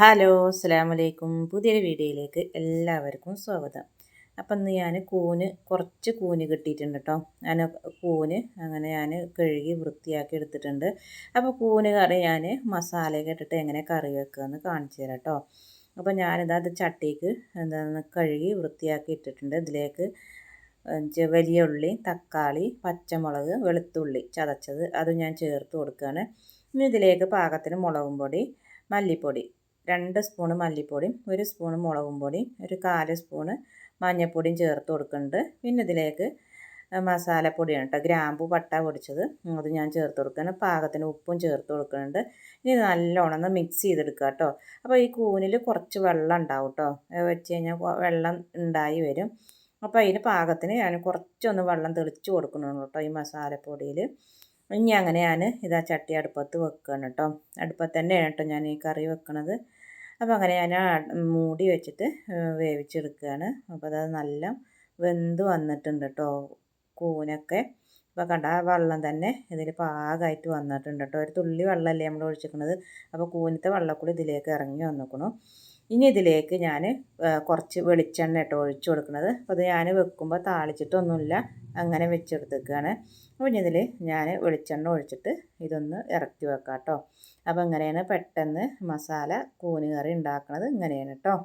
Hello അസ്സാം വലൈക്കും പുതിയൊരു വീഡിയോയിലേക്ക് എല്ലാവർക്കും സ്വാഗതം. അപ്പം ഇന്ന് ഞാൻ കൂന് കുറച്ച് കൂന് കിട്ടിയിട്ടുണ്ട് കേട്ടോ ഞാൻ കൂന് അങ്ങനെ ഞാൻ കഴുകി വൃത്തിയാക്കി എടുത്തിട്ടുണ്ട്. അപ്പോൾ കൂന് കറി ഞാൻ മസാലയൊക്കെ ഇട്ടിട്ട് എങ്ങനെ കറി വെക്കുകയെന്ന് കാണിച്ചു തരാം കേട്ടോ അപ്പോൾ ഞാനിത് അത് ചട്ടിക്ക് എന്താണ് കഴുകി വൃത്തിയാക്കി ഇട്ടിട്ടുണ്ട്. ഇതിലേക്ക് വലിയ ഉള്ളി തക്കാളി പച്ചമുളക് വെളുത്തുള്ളി ചതച്ചത് അത് ഞാൻ ചേർത്ത് കൊടുക്കുകയാണ് ഇനി ഇതിലേക്ക് പാകത്തിന് മുളകും പൊടി മല്ലിപ്പൊടി രണ്ട് സ്പൂണ് മല്ലിപ്പൊടിയും ഒരു സ്പൂണ് മുളകും പൊടിയും ഒരു കാൽ സ്പൂണ് മഞ്ഞൾപ്പൊടിയും ചേർത്ത് കൊടുക്കുന്നുണ്ട്. പിന്നെ ഇതിലേക്ക് മസാലപ്പൊടിയാണ് കേട്ടോ. ഗ്രാമ്പു പട്ട പൊടിച്ചത്. അത് ഞാൻ ചേർത്ത് കൊടുക്കുകയാണ് പാകത്തിന് ഉപ്പും ചേർത്ത് കൊടുക്കുന്നുണ്ട്. ഇനി നല്ലോണം ഒന്ന് മിക്സ് ചെയ്തെടുക്കുക കേട്ടോ. അപ്പോൾ ഈ കൂനിൽ കുറച്ച് വെള്ളം ഉണ്ടാവും കേട്ടോ. വെച്ച് കഴിഞ്ഞാൽ വെള്ളം ഉണ്ടായി വരും. അപ്പോൾ അതിന് പാകത്തിന് ഞാൻ കുറച്ചൊന്ന് വെള്ളം തെളിച്ച് കൊടുക്കുന്നുള്ളൂ കേട്ടോ ഈ മസാലപ്പൊടിയിൽ. ഇനി അങ്ങനെ ഞാൻ ഇതാ ചട്ടി അടുപ്പത്ത് വെക്കുകയാണ് കേട്ടോ. അടുപ്പത്ത് തന്നെയാണ് കേട്ടോ ഞാൻ ഈ കറി വെക്കണത്. അപ്പോൾ അങ്ങനെ ഞാൻ മൂടി വെച്ചിട്ട് വേവിച്ചെടുക്കുകയാണ്. അപ്പോൾ അത് നല്ല വെന്ത് വന്നിട്ടുണ്ട് കേട്ടോ കൂനൊക്കെ. അപ്പോൾ കണ്ട ആ വെള്ളം തന്നെ ഇതിൽ പാകമായിട്ട് വന്നിട്ടുണ്ട് കേട്ടോ ഒരു തുള്ളി വെള്ളമല്ലേ നമ്മൾ ഒഴിച്ചിരിക്കുന്നത് അപ്പോൾ കൂനത്തെ വെള്ളക്കൂടി ഇതിലേക്ക് ഇറങ്ങി വന്നിക്കണു. ഇനി ഇതിലേക്ക് ഞാൻ കുറച്ച് വെളിച്ചെണ്ണ കേട്ടോ ഒഴിച്ചു കൊടുക്കുന്നത് അപ്പോൾ അത് ഞാൻ വെക്കുമ്പോൾ താളിച്ചിട്ടൊന്നുമില്ല. അങ്ങനെ വെച്ചെടുത്തേക്കാണ്. അപ്പോൾ ഇനി ഇതിൽ ഞാൻ വെളിച്ചെണ്ണ ഒഴിച്ചിട്ട് ഇതൊന്ന് ഇറക്കി വെക്കാം കേട്ടോ അപ്പോൾ ഇങ്ങനെയാണ് പെട്ടെന്ന് മസാല കൂന് കറി ഉണ്ടാക്കുന്നത് ഇങ്ങനെയാണ് കേട്ടോ